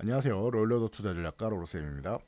안녕하세요. 롤러더 투자 전략가 로로쌤입니다.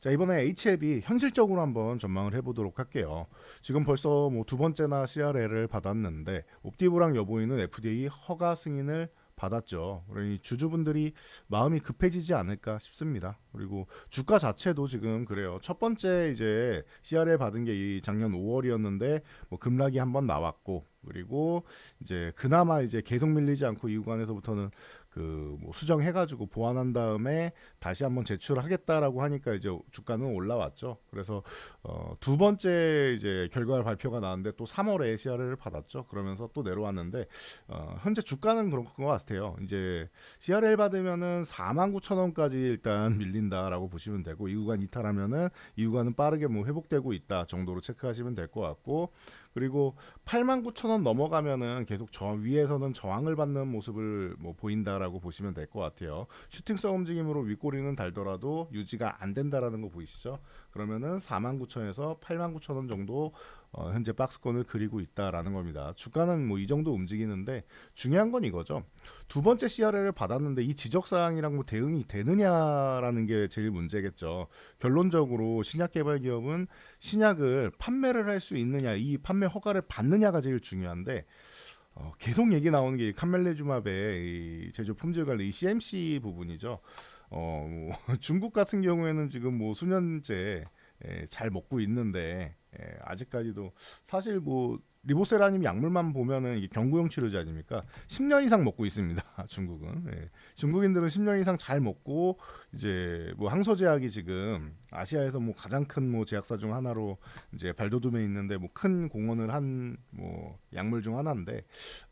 자 이번에 HLB 현실적으로 한번 전망을 해보도록 할게요. 지금 벌써 뭐 두 번째나 CRL을 받았는데 옵티브랑 여보이는 FDA 허가 승인을 받았죠. 그러니 주주분들이 마음이 급해지지 않을까 싶습니다. 그리고 주가 자체도 지금 그래요. 첫 번째 이제 CRL 받은 게 이 작년 5월이었는데 뭐 급락이 한번 나왔고 그리고 이제 그나마 이제 계속 밀리지 않고 이 구간에서부터는 그 뭐 수정해가지고 보완한 다음에 다시 한번 제출하겠다라고 하니까 이제 주가는 올라왔죠. 그래서 어, 두 번째 이제 결과 발표가 나왔는데 또 3월에 CRL을 받았죠. 그러면서 또 내려왔는데 어, 현재 주가는 그런 것 같아요. 이제 CRL 받으면은 4만 9천 원까지 일단 밀린다라고 보시면 되고 이 구간 이탈하면은 이 구간은 빠르게 뭐 회복되고 있다 정도로 체크하시면 될 것 같고 그리고 8만 9천 원 넘어가면은 계속 저 위에서는 저항을 받는 모습을 뭐 보인다라고 보시면 될 것 같아요. 슈팅성 움직임으로 윗꼬리는 달더라도 유지가 안 된다라는 거 보이시죠? 그러면은 4만 9천에서 8만 9천 원 정도 어, 현재 박스권을 그리고 있다라는 겁니다. 주가는 뭐 이 정도 움직이는데 중요한 건 이거죠. 두 번째 CRL을 받았는데 이 지적 사항이랑 뭐 대응이 되느냐라는 게 제일 문제겠죠. 결론적으로 신약 개발 기업은 신약을 판매를 할 수 있느냐, 이 판매 허가를 받느냐가 제일 중요한데 어, 계속 얘기 나오는 게 카멜레주맙의 이 제조 품질 관리 이 CMC 부분이죠. 어, 뭐 중국 같은 경우에는 지금 뭐 수년째 예, 잘 먹고 있는데 예, 아직까지도 사실 뭐 리보세라님 약물만 보면은 이게 경구용 치료제 아닙니까? 10년 이상 먹고 있습니다. 중국은 예. 중국인들은 10년 이상 잘 먹고 이제 뭐 항소제약이 지금 아시아에서 뭐 가장 큰 뭐 제약사 중 하나로 이제 발도둠에 있는데 뭐 큰 공헌을 한 뭐 약물 중 하나인데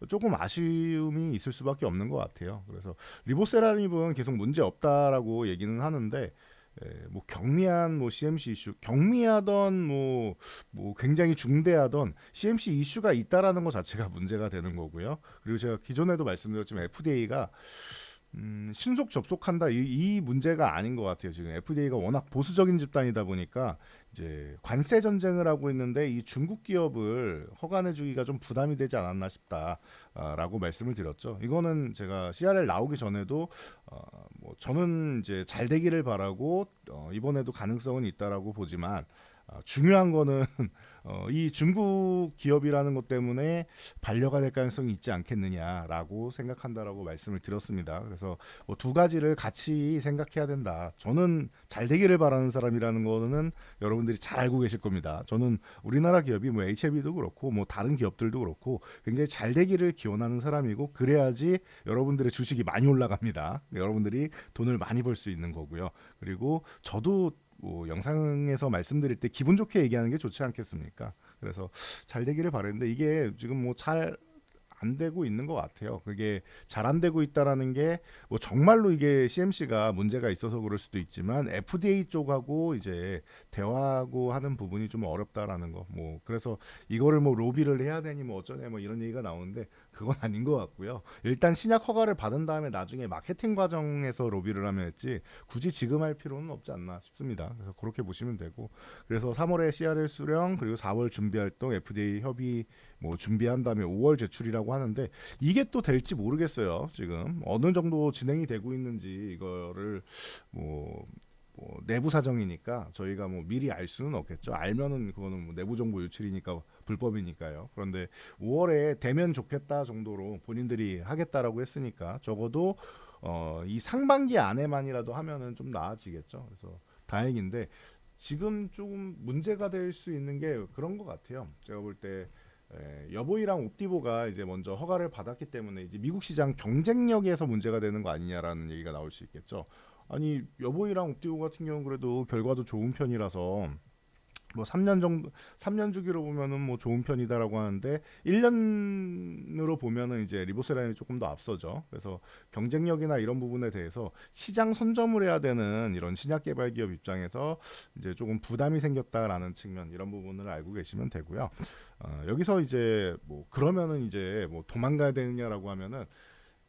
조금 아쉬움이 있을 수밖에 없는 것 같아요. 그래서 리보세라님은 계속 문제 없다라고 얘기는 하는데 예, 뭐 경미한 뭐 CMC 이슈, 경미하던 뭐, 뭐 굉장히 중대하던 CMC 이슈가 있다라는 것 자체가 문제가 되는 거고요. 그리고 제가 기존에도 말씀드렸지만 FDA가 음, 신속 접속한다 이, 이 문제가 아닌 것 같아요. 지금 FDA가 워낙 보수적인 집단이다 보니까 이제 관세 전쟁을 하고 있는데 이 중국 기업을 허가내주기가 좀 부담이 되지 않았나 싶다라고 말씀을 드렸죠. 이거는 제가 CRL 나오기 전에도 어, 뭐 저는 이제 잘 되기를 바라고 어, 이번에도 가능성은 있다라고 보지만 어, 중요한 거는 어, 이 중국 기업이라는 것 때문에 반려가 될 가능성이 있지 않겠느냐라고 생각한다라고 말씀을 드렸습니다. 그래서 뭐 두 가지를 같이 생각해야 된다. 저는 잘 되기를 바라는 사람이라는 거는 여러분들이 잘 알고 계실 겁니다. 저는 우리나라 기업이 뭐 HLB도 그렇고 뭐 다른 기업들도 그렇고 굉장히 잘 되기를 기원하는 사람이고 그래야지 여러분들의 주식이 많이 올라갑니다. 여러분들이 돈을 많이 벌 수 있는 거고요. 그리고 저도 뭐 영상에서 말씀드릴 때 기분 좋게 얘기하는 게 좋지 않겠습니까? 그래서 잘 되기를 바랬는데 이게 지금 뭐 잘 안 되고 있는 것 같아요. 그게 잘 안 되고 있다라는 게 뭐 정말로 이게 CMC가 문제가 있어서 그럴 수도 있지만 FDA 쪽하고 이제 대화하고 하는 부분이 좀 어렵다라는 거. 뭐 그래서 이거를 뭐 로비를 해야 되니 뭐 어쩌냐 뭐 이런 얘기가 나오는데 그건 아닌 것 같고요. 일단 신약 허가를 받은 다음에 나중에 마케팅 과정에서 로비를 하면 했지 굳이 지금 할 필요는 없지 않나 싶습니다. 그래서 그렇게 보시면 되고 그래서 3월에 CRL 수령 그리고 4월 준비 활동 FDA 협의 뭐 준비한 다음에 5월 제출이라고 하는데 이게 또 될지 모르겠어요. 지금 어느 정도 진행이 되고 있는지 이거를 뭐, 뭐 내부 사정이니까 저희가 뭐 미리 알 수는 없겠죠. 알면은 그거는 뭐 내부 정보 유출이니까 불법이니까요. 그런데 5월에 되면 좋겠다 정도로 본인들이 하겠다라고 했으니까 적어도 어, 이 상반기 안에만이라도 하면은 좀 나아지겠죠. 그래서 다행인데 지금 좀 문제가 될 수 있는 게 그런 것 같아요. 제가 볼때 예, 여보이랑 옵티보가 이제 먼저 허가를 받았기 때문에 이제 미국 시장 경쟁력에서 문제가 되는 거 아니냐라는 얘기가 나올 수 있겠죠. 아니 여보이랑 옵티보 같은 경우는 그래도 결과도 좋은 편이라서 뭐 3년 정도 3년 주기로 보면은 뭐 좋은 편이다라고 하는데 1년으로 보면은 이제 리보세라인이 조금 더 앞서죠. 그래서 경쟁력이나 이런 부분에 대해서 시장 선점을 해야 되는 이런 신약 개발 기업 입장에서 이제 조금 부담이 생겼다라는 측면 이런 부분을 알고 계시면 되고요. 어, 여기서 이제 뭐 그러면은 이제 뭐 도망가야 되느냐라고 하면은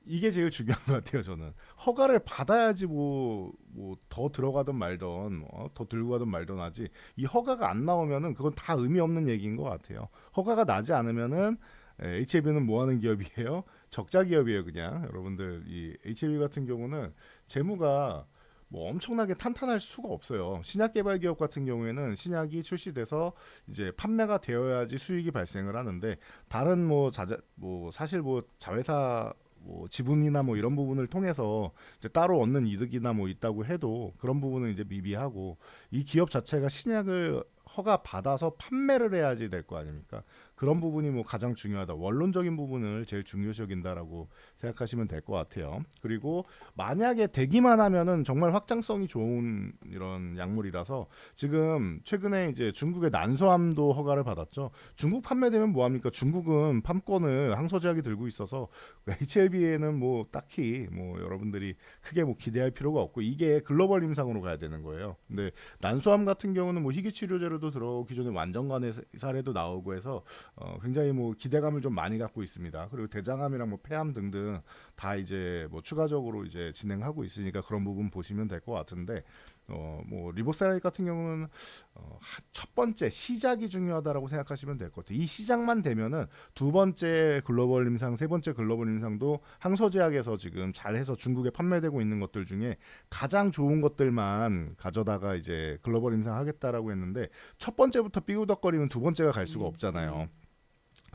이게 제일 중요한 것 같아요. 저는 허가를 받아야지 뭐 뭐 더 들어가든 말든 뭐더 들고 가든 말든 하지 이 허가가 안 나오면은 그건 다 의미 없는 얘기인 것 같아요. 허가가 나지 않으면은 HAB는 뭐 하는 기업이에요? 적자 기업이에요, 그냥. 여러분들 이 HLB 같은 경우는 재무가 뭐 엄청나게 탄탄할 수가 없어요. 신약 개발 기업 같은 경우에는 신약이 출시돼서 이제 판매가 되어야지 수익이 발생을 하는데 다른 뭐 자자 뭐 사실 뭐 자회사 뭐 지분이나 뭐 이런 부분을 통해서 이제 따로 얻는 이득이나 뭐 있다고 해도 그런 부분은 이제 미비하고 이 기업 자체가 신약을 허가 받아서 판매를 해야지 될 거 아닙니까? 그런 부분이 뭐 가장 중요하다. 원론적인 부분을 제일 중요시 여긴다라고 생각하시면 될 것 같아요. 그리고 만약에 되기만 하면은 정말 확장성이 좋은 이런 약물이라서 지금 최근에 이제 중국의 난소암도 허가를 받았죠. 중국 판매되면 뭐 합니까? 중국은 판권을 항소제약이 들고 있어서 HLB에는 뭐 딱히 뭐 여러분들이 크게 뭐 기대할 필요가 없고 이게 글로벌 임상으로 가야 되는 거예요. 근데 난소암 같은 경우는 뭐 희귀 치료제로도 들어오고 기존에 완전간의 사례도 나오고 해서 어, 굉장히 뭐 기대감을 좀 많이 갖고 있습니다. 그리고 대장암이랑 뭐 폐암 등등 다 이제 뭐 추가적으로 이제 진행하고 있으니까 그런 부분 보시면 될 것 같은데 어, 뭐 리보세라이 같은 경우는 어, 하- 첫 번째 시작이 중요하다라고 생각하시면 될 것 같아요. 이 시작만 되면은 두 번째 글로벌 임상, 세 번째 글로벌 임상도 항소제약에서 지금 잘해서 중국에 판매되고 있는 것들 중에 가장 좋은 것들만 가져다가 이제 글로벌 임상 하겠다라고 했는데 첫 번째부터 삐우덕거리면 두 번째가 갈 수가 없잖아요.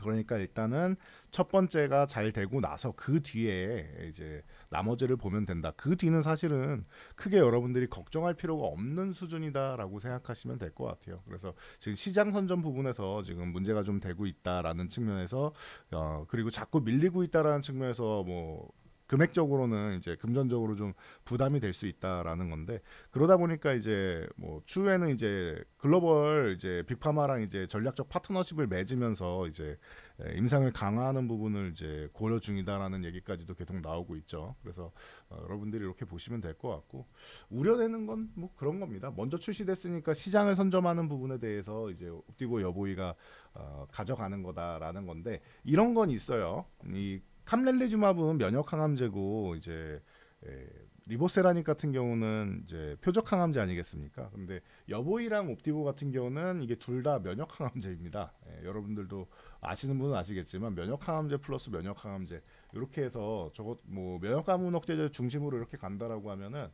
그러니까 일단은 첫 번째가 잘 되고 나서 그 뒤에 이제 나머지를 보면 된다. 그 뒤는 사실은 크게 여러분들이 걱정할 필요가 없는 수준이다라고 생각하시면 될 것 같아요. 그래서 지금 시장 선점 부분에서 지금 문제가 좀 되고 있다라는 측면에서 어 그리고 자꾸 밀리고 있다라는 측면에서 뭐 금액적으로는 이제 금전적으로 좀 부담이 될 수 있다라는 건데 그러다 보니까 이제 뭐 추후에는 이제 글로벌 이제 빅파마랑 이제 전략적 파트너십을 맺으면서 이제 에, 임상을 강화하는 부분을 이제 고려 중이다라는 얘기까지도 계속 나오고 있죠. 그래서 어, 여러분들이 이렇게 보시면 될 것 같고 우려되는 건 뭐 그런 겁니다. 먼저 출시됐으니까 시장을 선점하는 부분에 대해서 이제 옵티고 여보이가 어, 가져가는 거다라는 건데 이런 건 있어요. 이 캄렐리주마브는 면역 항암제고 이제 에, 리보세라닉 같은 경우는 이제 표적 항암제 아니겠습니까? 근데 여보이랑 옵티보 같은 경우는 이게 둘 다 면역 항암제입니다. 예, 여러분들도 아시는 분은 아시겠지만 면역 항암제 플러스 면역 항암제 이렇게 해서 저것 뭐 면역 감문 억제제 중심으로 이렇게 간다라고 하면은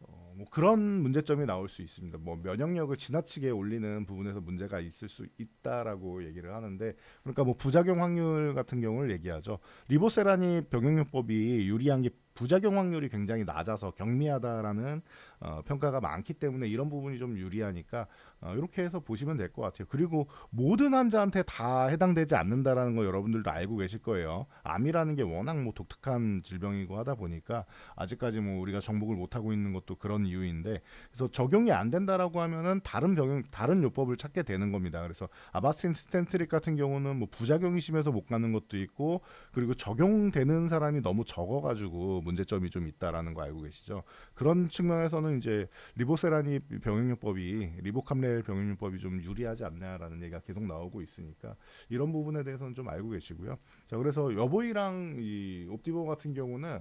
어, 뭐 그런 문제점이 나올 수 있습니다. 뭐 면역력을 지나치게 올리는 부분에서 문제가 있을 수 있다라고 얘기를 하는데 그러니까 뭐 부작용 확률 같은 경우를 얘기하죠. 리보세라니 병용요법이 유리한 게 부작용 확률이 굉장히 낮아서 경미하다라는 어, 평가가 많기 때문에 이런 부분이 좀 유리하니까 어, 이렇게 해서 보시면 될 것 같아요. 그리고 모든 환자한테 다 해당되지 않는다라는 거 여러분들도 알고 계실 거예요. 암이라는 게 워낙 뭐 독특한 질병이고 하다 보니까 아직까지 뭐 우리가 정복을 못 하고 있는 것도 그런 이유인데 그래서 적용이 안 된다라고 하면은 다른 병용 다른 요법을 찾게 되는 겁니다. 그래서 아바스틴 스텐트릭 같은 경우는 뭐 부작용이 심해서 못 가는 것도 있고 그리고 적용되는 사람이 너무 적어가지고 문제점이 좀 있다라는 거 알고 계시죠? 그런 측면에서는 이제 리보세라니 병용요법이 리보캄 렐 병용요법이 좀 유리하지 않냐라는 얘기가 계속 나오고 있으니까 이런 부분에 대해서는 좀 알고 계시고요. 자 그래서 여보이랑 이 옵티보 같은 경우는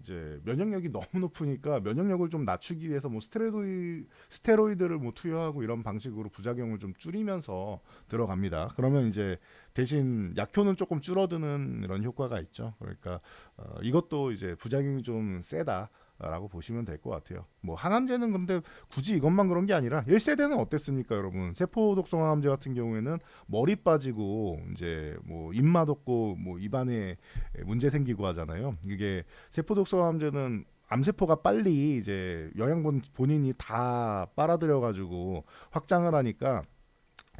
이제 면역력이 너무 높으니까 면역력을 좀 낮추기 위해서 뭐 스테로이 스테로이드를 뭐 투여하고 이런 방식으로 부작용을 좀 줄이면서 들어갑니다. 그러면 이제 대신 약효는 조금 줄어드는 이런 효과가 있죠. 그러니까 어, 이것도 이제 부작용이 좀 세다. 라고 보시면 될 것 같아요. 뭐 항암제는 근데 굳이 이것만 그런 게 아니라 1세대는 어땠습니까, 여러분? 세포 독성 항암제 같은 경우에는 머리 빠지고 이제 뭐 입맛 없고 뭐 입안에 문제 생기고 하잖아요. 이게 세포 독성 항암제는 암세포가 빨리 이제 영양분 본인이 다 빨아들여 가지고 확장을 하니까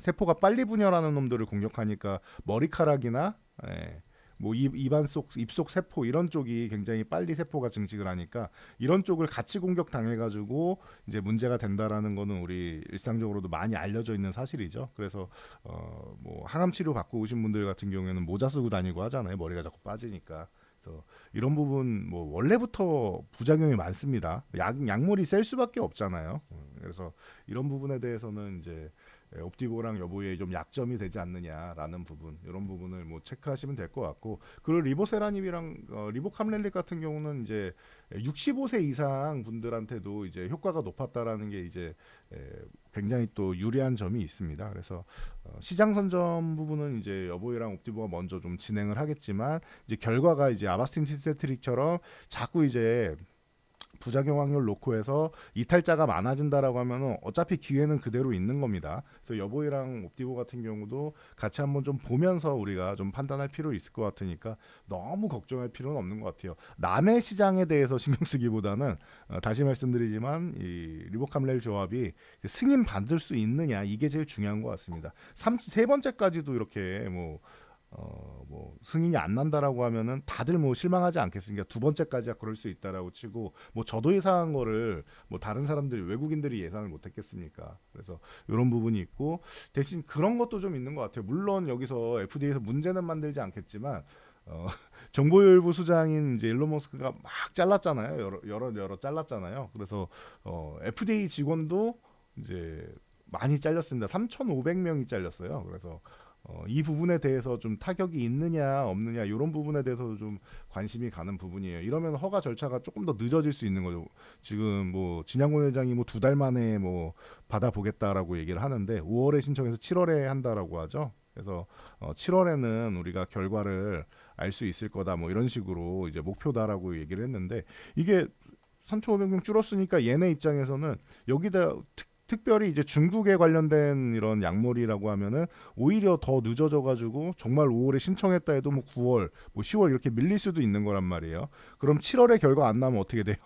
세포가 빨리 분열하는 놈들을 공격하니까 머리카락이나 예, 뭐 입, 입안 속 입속 세포 이런 쪽이 굉장히 빨리 세포가 증식을 하니까 이런 쪽을 같이 공격 당해 가지고 이제 문제가 된다라는 거는 우리 일상적으로도 많이 알려져 있는 사실이죠. 그래서 어 뭐 항암 치료 받고 오신 분들 같은 경우에는 모자 쓰고 다니고 하잖아요. 머리가 자꾸 빠지니까. 그래서 이런 부분 뭐 원래부터 부작용이 많습니다. 약 약물이 셀 수밖에 없잖아요. 음, 그래서 이런 부분에 대해서는 이제 예, 옵티보랑 여보의 좀 약점이 되지 않느냐라는 부분 이런 부분을 뭐 체크하시면 될 것 같고 그리고 리보세라님이랑 어, 리보캄렐리 같은 경우는 이제 65세 이상 분들한테도 이제 효과가 높았다라는 게 이제 에, 굉장히 또 유리한 점이 있습니다. 그래서 어, 시장 선점 부분은 이제 여보이랑 옵티보가 먼저 좀 진행을 하겠지만 이제 결과가 이제 아바스틴 시세트릭처럼 자꾸 이제 부작용 확률 놓고 해서 이탈자가 많아진다라고 하면은 어차피 기회는 그대로 있는 겁니다. 그래서 여보이랑 옵티보 같은 경우도 같이 한번 좀 보면서 우리가 좀 판단할 필요 있을 것 같으니까 너무 걱정할 필요는 없는 것 같아요. 남의 시장에 대해서 신경 쓰기보다는 어, 다시 말씀드리지만 이 리보캄렐 조합이 승인 받을 수 있느냐 이게 제일 중요한 것 같습니다. 삼, 세 번째까지도 이렇게 뭐 어, 뭐 승인이 안 난다라고 하면은 다들 뭐 실망하지 않겠습니까? 두 번째까지야 그럴 수 있다라고 치고 뭐 저도 예상한 거를 뭐 다른 사람들이 외국인들이 예상을 못 했겠습니까? 그래서 이런 부분이 있고 대신 그런 것도 좀 있는 것 같아요. 물론 여기서 FDA에서 문제는 만들지 않겠지만 어, 정보일부 수장인 이제 일론 머스크가 막 잘랐잖아요. 여러 여러 여러 잘랐잖아요. 그래서 어, FDA 직원도 이제 많이 잘렸습니다. 3,500명이 잘렸어요. 그래서 어, 이 부분에 대해서 좀 타격이 있느냐 없느냐 이런 부분에 대해서도 좀 관심이 가는 부분이에요. 이러면 허가 절차가 조금 더 늦어질 수 있는 거죠. 지금 뭐 진양곤 회장이 뭐 두 달 만에 뭐 받아보겠다라고 얘기를 하는데 5월에 신청해서 7월에 한다라고 하죠. 그래서 어, 7월에는 우리가 결과를 알 수 있을 거다 뭐 이런 식으로 이제 목표다라고 얘기를 했는데 이게 3,500명 줄었으니까 얘네 입장에서는 여기다 특 특별히 이제 중국에 관련된 이런 약물이라고 하면은 오히려 더 늦어져 가지고 정말 5월에 신청했다 해도 뭐 9월, 뭐 10월 이렇게 밀릴 수도 있는 거란 말이에요. 그럼 7월에 결과 안 나면 어떻게 돼요?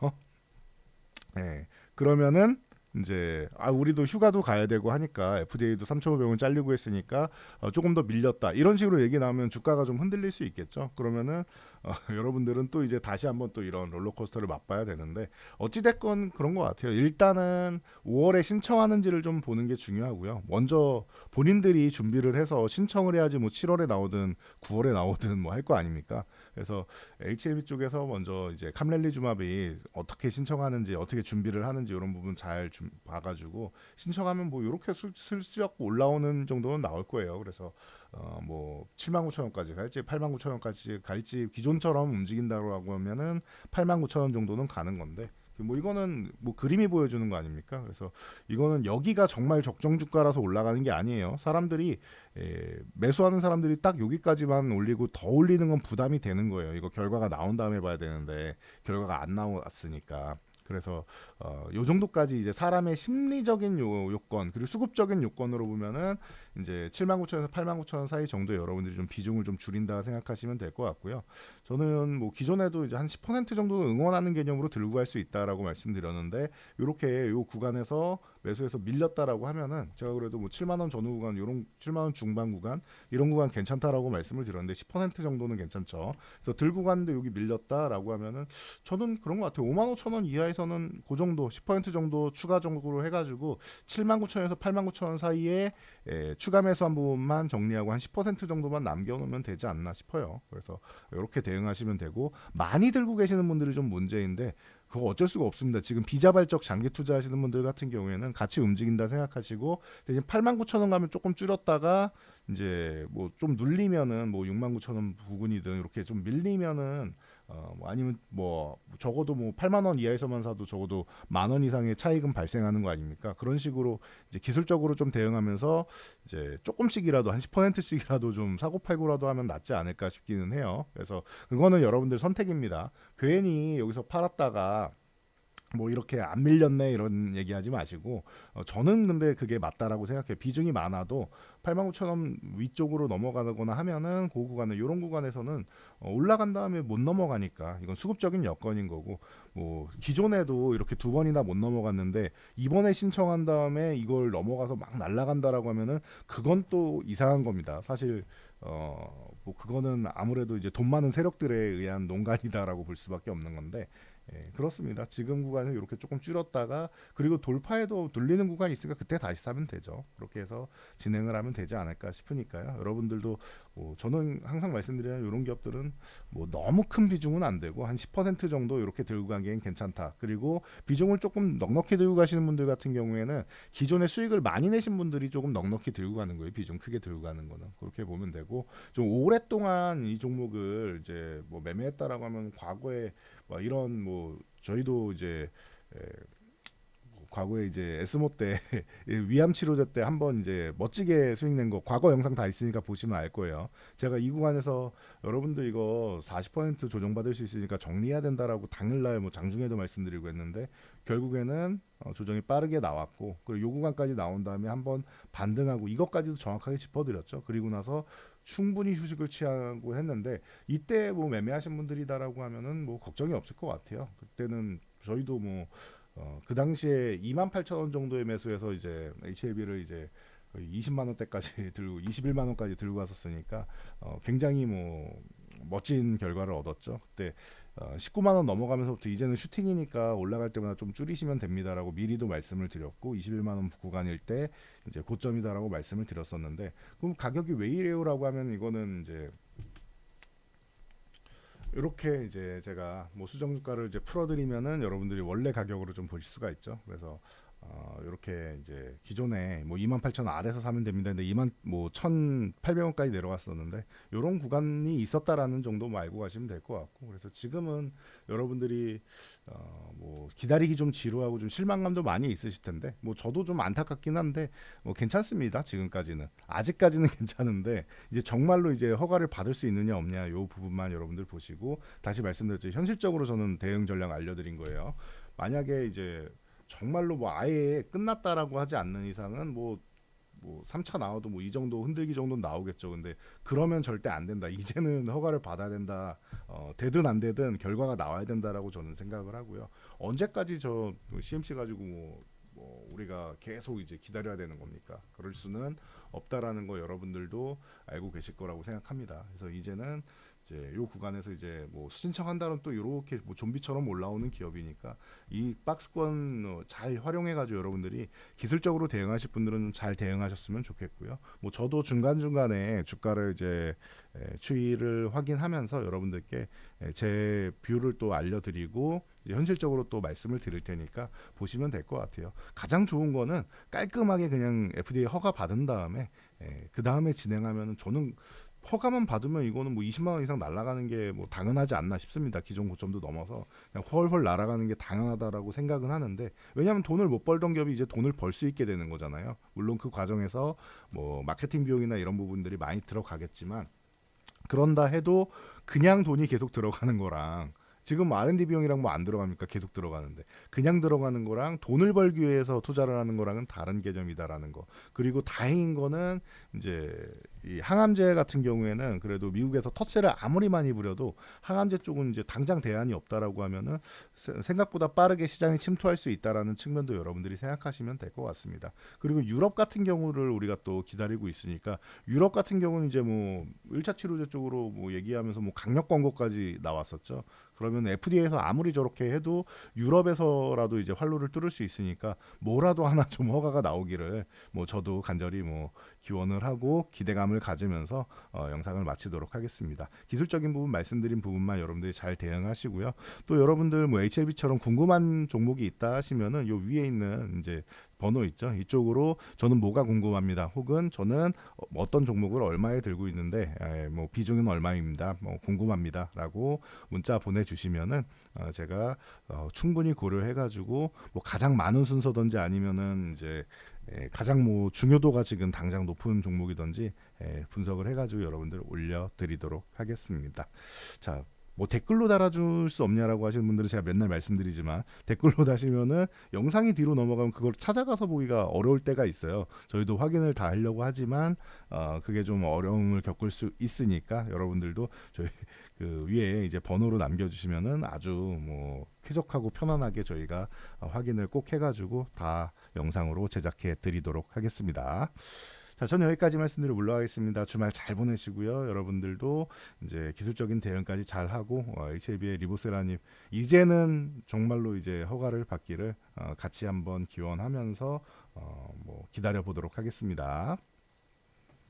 예. 그러면은 이제 아 우리도 휴가도 가야 되고 하니까 FDA도 3,500원 잘리고 했으니까 어, 조금 더 밀렸다 이런 식으로 얘기 나오면 주가가 좀 흔들릴 수 있겠죠. 그러면은 어, 여러분들은 또 이제 다시 한번 또 이런 롤러코스터를 맛봐야 되는데 어찌 됐건 그런 것 같아요. 일단은 5월에 신청하는지를 좀 보는 게 중요하고요. 먼저 본인들이 준비를 해서 신청을 해야지 뭐 7월에 나오든 9월에 나오든 뭐 할 거 아닙니까? 그래서 HLB 쪽에서 먼저 이제 캄렐리주마비 어떻게 신청하는지 어떻게 준비를 하는지 이런 부분 잘 좀 봐가지고 신청하면 뭐 이렇게 슬쩍 올라오는 정도는 나올 거예요. 그래서 어 뭐 7만 9천 원까지 갈지 8만 9천 원까지 갈지 기존 처럼 움직인다고 하면은 8만 9천 원 정도는 가는 건데 뭐 이거는 뭐 그림이 보여주는 거 아닙니까? 그래서 이거는 여기가 정말 적정 주가라서 올라가는 게 아니에요. 사람들이 에, 매수하는 사람들이 딱 여기까지만 올리고 더 올리는 건 부담이 되는 거예요. 이거 결과가 나온 다음에 봐야 되는데 결과가 안 나왔으니까. 그래서 어, 요 정도까지 이제 사람의 심리적인 요, 요건 그리고 수급적인 요건으로 보면은 이제 7만 9천에서 8만 9천 원 사이 정도 여러분들이 좀 비중을 좀 줄인다 생각하시면 될 것 같고요. 저는 뭐 기존에도 이제 한 10% 정도 응원하는 개념으로 들고 갈 수 있다라고 말씀드렸는데 이렇게 요 구간에서 매수해서 밀렸다라고 하면은 제가 그래도 뭐 7만 원 전후 구간 이런 7만 원 중반 구간 이런 구간 괜찮다라고 말씀을 드렸는데 10% 정도는 괜찮죠. 그래서 들고 갔는데 여기 밀렸다라고 하면은 저는 그런 것 같아요. 5만 5천 원 이하에서는 그 정도 10% 정도 추가적으로 해가지고 7만 9천에서 8만 9천 원 사이에 에, 추가 매수 한 부분만 정리하고 한 10% 정도만 남겨놓으면 되지 않나 싶어요. 그래서 이렇게 대응하시면 되고 많이 들고 계시는 분들이 좀 문제인데 그거 어쩔 수가 없습니다. 지금 비자발적 장기 투자하시는 분들 같은 경우에는 같이 움직인다 생각하시고 대신 8만 9천 원 가면 조금 줄였다가 이제 뭐 좀 눌리면은 뭐 6만 9천 원 부근이든 이렇게 좀 밀리면은 어, 뭐 아니면 뭐 적어도 뭐 8만 원 이하에서만 사도 적어도 만 원 이상의 차익은 발생하는 거 아닙니까? 그런 식으로 이제 기술적으로 좀 대응하면서 이제 조금씩이라도 한 10%씩이라도 좀 사고 팔고라도 하면 낫지 않을까 싶기는 해요. 그래서 그거는 여러분들 선택입니다. 괜히 여기서 팔았다가 뭐 이렇게 안 밀렸네 이런 얘기하지 마시고 어, 저는 근데 그게 맞다라고 생각해요. 비중이 많아도 8만 9천 원 위쪽으로 넘어가거나 하면은 그 구간에 이런 구간에서는 어, 올라간 다음에 못 넘어가니까 이건 수급적인 여건인 거고 뭐 기존에도 이렇게 두 번이나 못 넘어갔는데 이번에 신청한 다음에 이걸 넘어가서 막 날아간다라고 하면은 그건 또 이상한 겁니다. 사실 어 뭐 그거는 아무래도 이제 돈 많은 세력들에 의한 농간이다라고 볼 수밖에 없는 건데 예, 그렇습니다. 지금 구간을 이렇게 조금 줄였다가 그리고 돌파에도 눌리는 구간이 있으니까 그때 다시 사면 되죠. 그렇게 해서 진행을 하면 되지 않을까 싶으니까요. 여러분들도 뭐 저는 항상 말씀드려요. 이런 기업들은 뭐 너무 큰 비중은 안 되고 한 10% 정도 이렇게 들고 가기엔 괜찮다. 그리고 비중을 조금 넉넉히 들고 가시는 분들 같은 경우에는 기존에 수익을 많이 내신 분들이 조금 넉넉히 들고 가는 거예요. 비중 크게 들고 가는 거는 그렇게 보면 되고 좀 오랫동안 이 종목을 이제 뭐 매매했다라고 하면 과거에 뭐 이런 뭐 저희도 이제 에, 뭐 과거에 이제 에스모 때 위암 치료제 때 한번 이제 멋지게 수익 낸 거 과거 영상 다 있으니까 보시면 알 거예요. 제가 이 구간에서 여러분들 이거 40% 조정받을 수 있으니까 정리해야 된다라고 당일날 뭐 장중에도 말씀드리고 했는데 결국에는 어, 조정이 빠르게 나왔고 그리고 요 구간까지 나온 다음에 한번 반등하고 이것까지도 정확하게 짚어드렸죠. 그리고 나서 충분히 휴식을 취하고 했는데 이때 뭐 매매하신 분들이다라고 하면은 뭐 걱정이 없을 것 같아요. 그때는 저희도 뭐 어, 그 당시에 28,000원 정도의 매수해서 이제 HLB를 이제 거의 20만 원대까지 들고 21만 원까지 들고 갔었으니까 어, 굉장히 뭐 멋진 결과를 얻었죠. 그때 어, 19만 원 넘어가면서부터 이제는 슈팅이니까 올라갈 때마다 좀 줄이시면 됩니다라고 미리도 말씀을 드렸고 21만 원 구간일 때 이제 고점이다라고 말씀을 드렸었는데 그럼 가격이 왜 이래요라고 하면 이거는 이제 이렇게 이제 제가 뭐 수정 주가를 이제 풀어드리면은 여러분들이 원래 가격으로 좀 보실 수가 있죠. 그래서 어, 이렇게 이제 기존에 뭐 28,000원 아래서 사면 됩니다. 근데 2만 뭐 1,800원까지 내려갔었는데 이런 구간이 있었다라는 정도 뭐 알고 가시면 될 것 같고 그래서 지금은 여러분들이 어, 뭐 기다리기 좀 지루하고 좀 실망감도 많이 있으실 텐데 뭐 저도 좀 안타깝긴 한데 뭐 괜찮습니다. 지금까지는 아직까지는 괜찮은데 이제 정말로 이제 허가를 받을 수 있느냐 없냐 요 부분만 여러분들 보시고 다시 말씀드렸죠. 현실적으로 저는 대응 전략 알려드린 거예요. 만약에 이제 정말로 뭐 아예 끝났다라고 하지 않는 이상은 뭐뭐 3차 나와도 뭐 이 정도 흔들기 정도는 나오겠죠. 근데 그러면 절대 안 된다. 이제는 허가를 받아야 된다. 어, 되든 안 되든 결과가 나와야 된다라고 저는 생각을 하고요. 언제까지 저 CMC 가지고 뭐, 뭐 우리가 계속 이제 기다려야 되는 겁니까? 그럴 수는 없다라는 거 여러분들도 알고 계실 거라고 생각합니다. 그래서 이제는 이제 요 구간에서 이제 뭐 신청한다는 또 이렇게 뭐 좀비처럼 올라오는 기업이니까 이 박스권 어, 잘 활용해 가지고 여러분들이 기술적으로 대응하실 분들은 잘 대응하셨으면 좋겠고요. 뭐 저도 중간 중간에 주가를 이제 에, 추이를 확인하면서 여러분들께 에, 제 뷰를 또 알려드리고 현실적으로 또 말씀을 드릴 테니까 보시면 될 것 같아요. 가장 좋은 거는 깔끔하게 그냥 FDA 허가 받은 다음에 그 다음에 진행하면은 저는 허가만 받으면 이거는 뭐 20만 원 이상 날아가는 게 뭐 당연하지 않나 싶습니다. 기존 고점도 넘어서 그냥 헐헐 날아가는 게 당연하다라고 생각은 하는데 왜냐하면 돈을 못 벌던 기업이 이제 돈을 벌 수 있게 되는 거잖아요. 물론 그 과정에서 뭐 마케팅 비용이나 이런 부분들이 많이 들어가겠지만 그런다 해도 그냥 돈이 계속 들어가는 거랑 지금 R&D 비용이랑 뭐 안 들어갑니까? 계속 들어가는데 그냥 들어가는 거랑 돈을 벌기 위해서 투자를 하는 거랑은 다른 개념이다라는 거. 그리고 다행인 거는 이제 이 항암제 같은 경우에는 그래도 미국에서 텃세를 아무리 많이 부려도 항암제 쪽은 이제 당장 대안이 없다라고 하면은 생각보다 빠르게 시장에 침투할 수 있다라는 측면도 여러분들이 생각하시면 될 것 같습니다. 그리고 유럽 같은 경우를 우리가 또 기다리고 있으니까 유럽 같은 경우는 이제 뭐 1차 치료제 쪽으로 뭐 얘기하면서 뭐 강력 광고까지 나왔었죠. 그러면 FDA에서 아무리 저렇게 해도 유럽에서라도 이제 활로를 뚫을 수 있으니까 뭐라도 하나 좀 허가가 나오기를 뭐 저도 간절히 뭐 기원을 하고 기대감을 가지면서 어, 영상을 마치도록 하겠습니다. 기술적인 부분 말씀드린 부분만 여러분들이 잘 대응하시고요. 또 여러분들 뭐 HLB처럼 궁금한 종목이 있다 하시면은 요 위에 있는 이제 번호 있죠. 이쪽으로 저는 뭐가 궁금합니다. 혹은 저는 어떤 종목을 얼마에 들고 있는데 에, 뭐 비중은 얼마입니다. 뭐 궁금합니다라고 문자 보내주시면은 어, 제가 어, 충분히 고려해가지고 뭐 가장 많은 순서든지 아니면은 이제 에, 가장 뭐 중요도가 지금 당장 높은 종목이든지 에, 분석을 해가지고 여러분들 올려드리도록 하겠습니다. 자. 뭐 댓글로 달아줄 수 없냐라고 하시는 분들은 제가 맨날 말씀드리지만 댓글로 다시면은 영상이 뒤로 넘어가면 그걸 찾아가서 보기가 어려울 때가 있어요. 저희도 확인을 다 하려고 하지만 어 그게 좀 어려움을 겪을 수 있으니까 여러분들도 저희 그 위에 이제 번호로 남겨주시면은 아주 뭐 쾌적하고 편안하게 저희가 확인을 꼭 해가지고 다 영상으로 제작해 드리도록 하겠습니다. 자, 저는 여기까지 말씀드리고 물러가겠습니다. 주말 잘 보내시고요. 여러분들도 이제 기술적인 대응까지 잘 하고 어, HLB의 리보세라님 이제는 정말로 이제 허가를 받기를 어, 같이 한번 기원하면서 어, 뭐 기다려 보도록 하겠습니다.